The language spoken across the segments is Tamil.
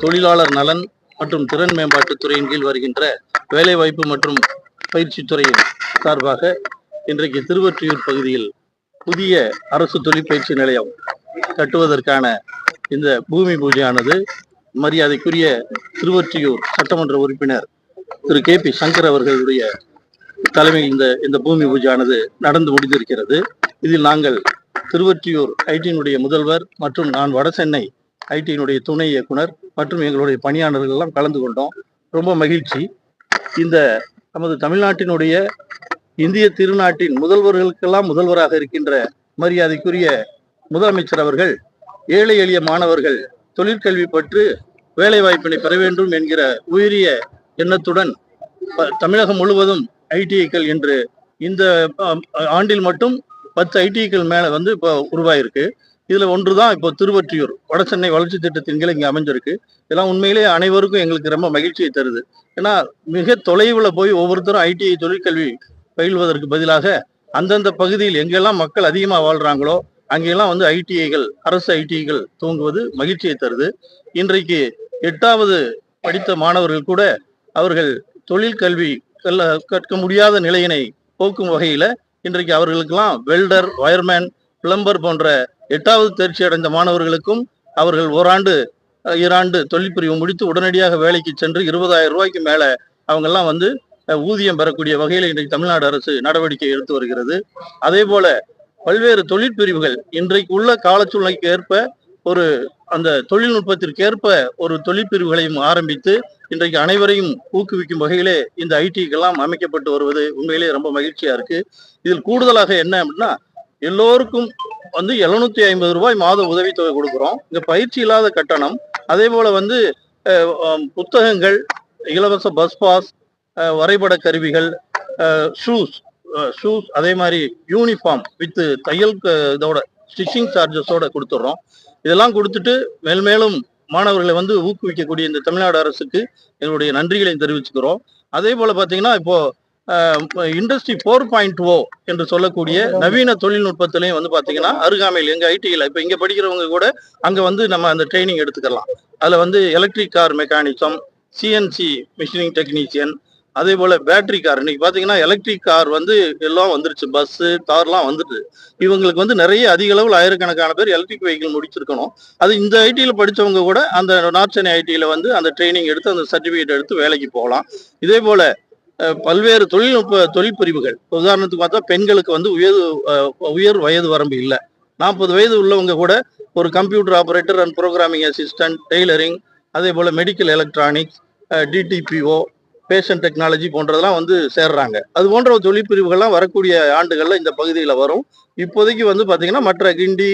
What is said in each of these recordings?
தொழிலாளர் நலன் மற்றும் திறன் மேம்பாட்டுத்துறையின் கீழ் வருகின்ற வேலைவாய்ப்பு மற்றும் பயிற்சித்துறையின் சார்பாக இன்றைக்கு திருவொற்றியூர் பகுதியில் புதிய அரசு தொழிற்பயிற்சி நிலையம் கட்டுவதற்கான இந்த பூமி பூஜையானது மரியாதைக்குரிய திருவொற்றியூர் சட்டமன்ற உறுப்பினர் திரு கே பி சங்கர் அவர்களுடைய தலைமையில் இந்த இந்த பூமி பூஜையானது நடந்து முடிந்திருக்கிறது. இதில் நாங்கள் திருவொற்றியூர் ஐடியினுடைய முதல்வர் மற்றும் நான் வடசென்னை ஐடியினுடைய துணை இயக்குனர் மற்றும் எங்களுடைய பணியாளர்கள் எல்லாம் கலந்து கொண்டோம். ரொம்ப மகிழ்ச்சி. இந்த நமது தமிழ்நாட்டினுடைய இந்திய திருநாட்டின் முதல்வர்களுக்கெல்லாம் முதல்வராக இருக்கின்ற மரியாதைக்குரிய முதலமைச்சர் அவர்கள் ஏழை எளிய மாணவர்கள் தொழிற்கல்வி பற்று வேலைவாய்ப்பினை பெற வேண்டும் என்கிற உயரிய எண்ணத்துடன் தமிழகம் முழுவதும் ஐடிஐக்கள் என்று இந்த ஆண்டில் மட்டும் பத்து ஐடிஐக்கள் மேலே வந்து இப்போ உருவாயிருக்கு. இதுல ஒன்றுதான் இப்போ திருவொற்றியூர் வடசென்னை வளர்ச்சி திட்டத்தின் கீழ் இங்கே அமைஞ்சிருக்கு. இதெல்லாம் உண்மையிலேயே அனைவருக்கும் எங்களுக்கு ரொம்ப மகிழ்ச்சியை தருது. ஏன்னா மிக தொலைவில் போய் ஒவ்வொருத்தரும் ஐடிஐ தொழிற்கல்வி பயில்வதற்கு பதிலாக அந்தந்த பகுதியில் எங்கெல்லாம் மக்கள் அதிகமாக வாழ்றாங்களோ அங்கெல்லாம் வந்து ஐடிஐகள் அரசு ஐடிஐகள் தூங்குவது மகிழ்ச்சியை தருது. இன்றைக்கு எட்டாவது படித்த மாணவர்கள் கூட அவர்கள் தொழில் கல்வி கல்ல கற்க முடியாத நிலையினை போக்கும் வகையில் இன்றைக்கு அவர்களுக்கெல்லாம் வெல்டர் வயர்மேன் பிளம்பர் போன்ற எட்டாவது தேர்ச்சி அடைந்த மாணவர்களுக்கும் அவர்கள் ஓராண்டு இராண்டு ஈராண்டு தொழிற்பிரிவு முடித்து உடனடியாக வேலைக்கு சென்று இருபதாயிரம் ரூபாய்க்கு மேலே அவங்க எல்லாம் வந்து ஊதியம் பெறக்கூடிய வகையில் இன்றைக்கு தமிழ்நாடு அரசு நடவடிக்கை எடுத்து வருகிறது. அதே போல பல்வேறு தொழிற்பிரிவுகள் இன்றைக்கு உள்ள காலச்சூழ்நிலைக்கு ஏற்ப ஒரு அந்த தொழில்நுட்பத்திற்கு ஏற்ப ஒரு தொழிற்பிரிவுகளையும் ஆரம்பித்து இன்றைக்கு அனைவரையும் ஊக்குவிக்கும் வகையிலே இந்த ஐடிக்கெல்லாம் அமைக்கப்பட்டு வருவது உண்மையிலே ரொம்ப மகிழ்ச்சியா இருக்கு. இதில் கூடுதலாக என்ன அப்படின்னா எல்லோருக்கும் வந்து எழுநூத்தி ஐம்பது ரூபாய் மாத உதவித்தொகை கொடுக்குறோம். இந்த பயிற்சி இல்லாத கட்டணம் அதே போல வந்து புத்தகங்கள் இலவச பஸ் பாஸ் வரைபட கருவிகள் ஷூஸ் ஷூஸ் அதே மாதிரி யூனிஃபார்ம் வித் தையல் இதோட ஸ்டிச்சிங் சார்ஜஸோட கொடுத்துட்றோம் இதெல்லாம் கொடுத்துட்டு மேல்மேலும் மாணவர்களை வந்து ஊக்குவிக்கக்கூடிய இந்த தமிழ்நாடு அரசுக்கு எங்களுடைய நன்றிகளை தெரிவிச்சுக்கிறோம். அதே போல பார்த்தீங்கன்னா இப்போ இண்டஸ்ட்ரி ஃபோர் பாயிண்ட் ஓ என்று சொல்லக்கூடிய நவீன தொழில்நுட்பத்திலையும் வந்து பார்த்தீங்கன்னா அருகாமையில் எங்கள் ஐடியில் இப்போ இங்கே படிக்கிறவங்க கூட அங்கே வந்து நம்ம அந்த ட்ரைனிங் எடுத்துக்கலாம். அதில் வந்து electric car mechanism CNC machining technician அதே போல் பேட்டரி கார் இன்னைக்கு பார்த்தீங்கன்னா எலக்ட்ரிக் கார் வந்து எல்லாம் வந்துருச்சு பஸ்ஸு கார்லாம் வந்துட்டு இவங்களுக்கு வந்து நிறைய அதிக அளவில் ஆயிரக்கணக்கான பேர் எலக்ட்ரிக் வெஹிக்கிள் முடிச்சிருக்கணும். அது இந்த ஐடியில் படிச்சவங்க கூட அந்த நார்த் சென்னை ஐடியில் வந்து அந்த ட்ரைனிங் எடுத்து அந்த சர்டிஃபிகேட் எடுத்து வேலைக்கு போகலாம். இதே போல் பல்வேறு தொழில்நுட்ப தொழில் பிரிவுகள் உதாரணத்துக்கு பார்த்தா பெண்களுக்கு வந்து உயர் உயர் வயது வரம்பு இல்லை. நாற்பது வயது உள்ளவங்க கூட ஒரு computer operator and programming assistant tailoring அதே போல் medical electronics DTPO fashion technology போன்றதெல்லாம் வந்து சேர்றாங்க. அது போன்ற தொழிற்பிரிவுகள்லாம் வரக்கூடிய ஆண்டுகளில் இந்த பகுதியில் வரும். இப்போதைக்கு வந்து பார்த்திங்கன்னா மற்ற கிண்டி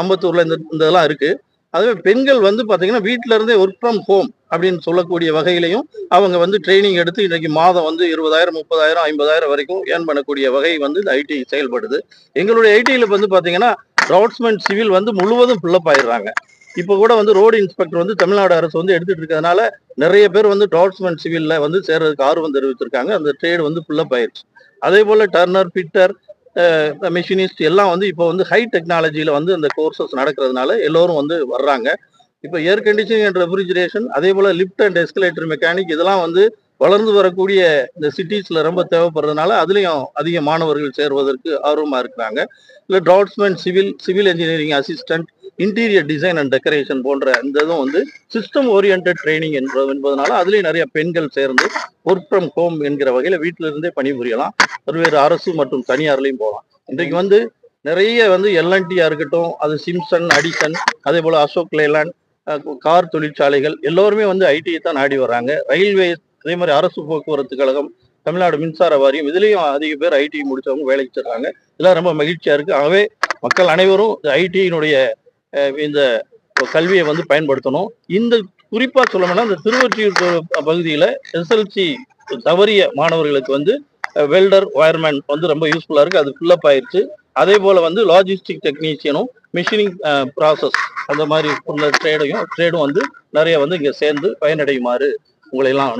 அம்பத்தூரில் இந்த இந்த இதெல்லாம் இருக்குது அதுவே பெண்கள் வந்து பார்த்தீங்கன்னா வீட்டில இருந்தே ஒர்க் ஃப்ரம் ஹோம் அப்படின்னு சொல்லக்கூடிய வகையிலையும் அவங்க வந்து ட்ரைனிங் எடுத்து இன்னைக்கு மாதம் வந்து இருபதாயிரம் முப்பதாயிரம் ஐம்பதாயிரம் வரைக்கும் ஏர்ன் பண்ணக்கூடிய வகை வந்து இந்த ஐடி செயல்படுது. எங்களுடைய ஐடியில் வந்து பார்த்தீங்கன்னா ட்ராட்ஸ்மேன் சிவில் வந்து முழுவதும் ஃபில்லப் ஆயிடுறாங்க. இப்போ கூட வந்து ரோடு இன்ஸ்பெக்டர் வந்து தமிழ்நாடு அரசு வந்து எடுத்துட்டு இருக்கிறதுனால நிறைய பேர் வந்து டாட்ஸ்மேன் சிவில்ல வந்து சேர்றதுக்கு ஆர்வம் தெரிவித்திருக்காங்க. அந்த ட்ரேடு வந்து ஃபுல்லப் ஆயிடுச்சு அதே போல டர்னர் பிட்டர் மிஷினிஸ்ட் எல்லாம் வந்து இப்போ வந்து ஹை டெக்னாலஜியில் வந்து அந்த கோர்சஸ் நடக்கிறதுனால எல்லோரும் வந்து வர்றாங்க. இப்போ ஏர் கண்டிஷனிங் அண்ட் ரெஃப்ரிஜரேஷன் அதே போல் லிஃப்ட் அண்ட் எஸ்கலேட்டர் மெக்கானிக் இதெல்லாம் வந்து வளர்ந்து வரக்கூடிய இந்த சிட்டிஸ்ல ரொம்ப தேவைப்படுறதுனால அதுலேயும் அதிக மாணவர்கள் சேர்வதற்கு ஆர்வமாக இருக்கிறாங்க. இல்லை draughtsman civil civil engineering assistant interior design and decoration போன்ற இந்த இதுவும் வந்து சிஸ்டம் ஓரியன்ட் ட்ரைனிங் என்பது என்பதனால அதுலேயும் நிறைய பெண்கள் சேர்ந்து ஒர்க் ஃப்ரம் ஹோம் என்கிற வகையில் வீட்டிலிருந்தே பணிபுரியலாம். பல்வேறு அரசு மற்றும் தனியார்லையும் போகலாம். இன்றைக்கு வந்து நிறைய வந்து எல்என்டியா இருக்கட்டும் அது சிம்சன் அடிசன் அதே போல் அசோக் லேலாண்ட் கார் தொழிற்சாலைகள் எல்லோருமே வந்து ஐடியை தான் நாடி வர்றாங்க. ரயில்வே அதே மாதிரி அரசு போக்குவரத்து கழகம் தமிழ்நாடு மின்சார வாரியம் இதுலேயும் அதிக பேர் ஐடி முடிச்சவங்க வேலைக்கு செல்றாங்க இதெல்லாம் ரொம்ப மகிழ்ச்சியா இருக்கு. ஆகவே மக்கள் அனைவரும் ஐடியினுடைய இந்த கல்வியை வந்து பயன்படுத்தணும். இந்த குறிப்பா சொல்லணும்னா இந்த திருவொற்றியூர் பகுதியில் பகுதியில எஸ்எல்சி தவறிய மாணவர்களுக்கு வந்து வெல்டர் வயர்மேன் வந்து ரொம்ப யூஸ்ஃபுல்லா இருக்கு. அது ஃபில்லப் ஆயிருச்சு. அதே போல வந்து லாஜிஸ்டிக் டெக்னீஷியனும் மிஷினிங் ப்ராசஸ் அந்த மாதிரி உள்ள ட்ரேடையும் ட்ரேடும் வந்து நிறைய வந்து இங்க சேர்ந்து பயனடையுமாறு உங்களை எல்லாம்